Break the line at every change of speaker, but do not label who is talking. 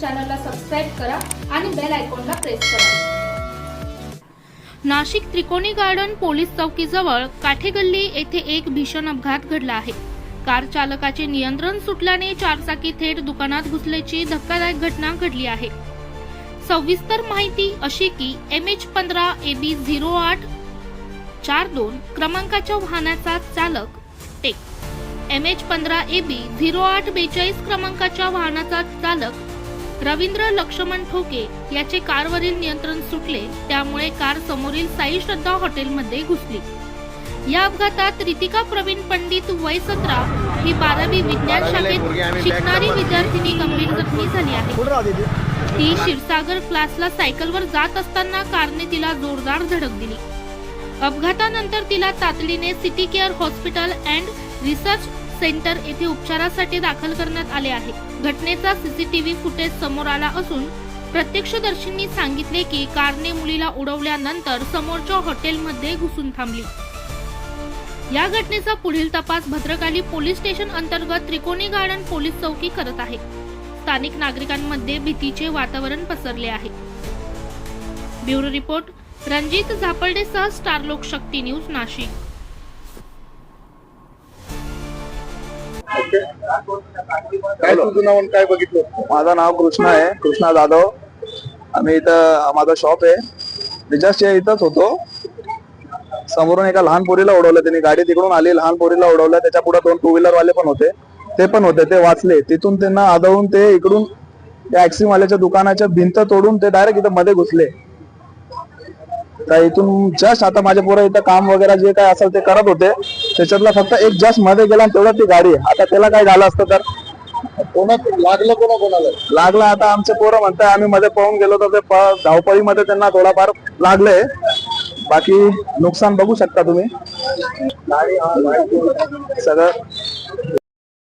चॅनलला सबस्क्राईब करा आणि बेल आयकॉनला प्रेस करा.
नाशिक त्रिकोणी गार्डन पोलीस चौकीजवळ काठेगल्ली येथे एक भीषण अपघात घडला आहे. कार चालकाचे नियंत्रण सुटल्याने चारचाकी थेट दुकानात घुसल्याची धक्कादायक घटना घडली आहे. सविस्तर माहिती अशी की एम एच पंधरा ए बी झिरो आठ चार दोन क्रमांकाच्या वाहनाचा चालक टेक एम एच पंधरा ए बी झिरो आठ बेचाळीस क्रमांकाच्या वाहनाचा चालक रवींद्र लक्ष्मण ठोके याचे कारवरील नियंत्रण सुटले त्यामुळे कार समोरील साई श्रद्धा हॉटेलमध्ये घुसली. या अपघातात रितिका प्रवीण पंडित वय सतरा ही बारावी विज्ञान शाखेत शिकणारी विद्यार्थिनी गंभीर जखमी झाली आहे. ती क्षीरसागर क्लासला सायकलवर जात असताना कारने तिला जोरदार धडक दिली. अपघातानंतर तिला तातडीने city care hospital and research centre येथे उपचारासाठी दाखल करण्यात आले आहे. घटनेचा सीसीटीव्ही फुटेज समोर आला असून प्रत्यक्षदर्शींनी सांगितले की कारने मुलीला उडवल्यानंतर समोरच्या हॉटेलमध्ये घुसून थांबली. या घटनेचा पुढील तपास भद्रकाली पोलीस स्टेशन अंतर्गत त्रिकोणी गार्डन पोलीस चौकी करत आहे. स्थानिक नागरिकांमध्ये भीतीचे वातावरण पसरले आहे. ब्युरो रिपोर्ट रणजित झापर्डेसह स्टार लोकशक्ती न्यूज नाशिक.
काय तुझं नाव आणि काय बघितलं?
माझं नाव कृष्णा आहे. कृष्णा जाधव. आम्ही इथं माझा शॉप आहे. मी जस्ट इथंच होतो. समोरून एका लहान पोरीला उडवलं. त्यांनी गाडी तिकडून आली. लहान पोरीला उडवलं. त्याच्या पुढे दोन टू व्हीलर वाले पण होते. ते पण होते. ते वाचले. तिथून त्यांना आदळून ते इकडून त्या ऍक्सिम वाल्याच्या दुकानाच्या भिंत तोडून ते डायरेक्ट इथं मध्ये घुसले. तर इथून जस्ट आता माझ्या पोरं इथं काम वगैरे जे काय असेल ते करत होते. त्याच्यातला फक्त एक जस्टमध्ये गेला आणि तेवढा ती गाडी. आता त्याला काय झालं असतं तर?
कोणा लागलं कोणा कोणाला
लागला आता आमचे पोरं म्हणताय आम्ही मध्ये पळून गेलो तर ते धावपळीमध्ये त्यांना थोडाफार लागलंय बाकी नुकसान बघू शकता तुम्ही. सगळं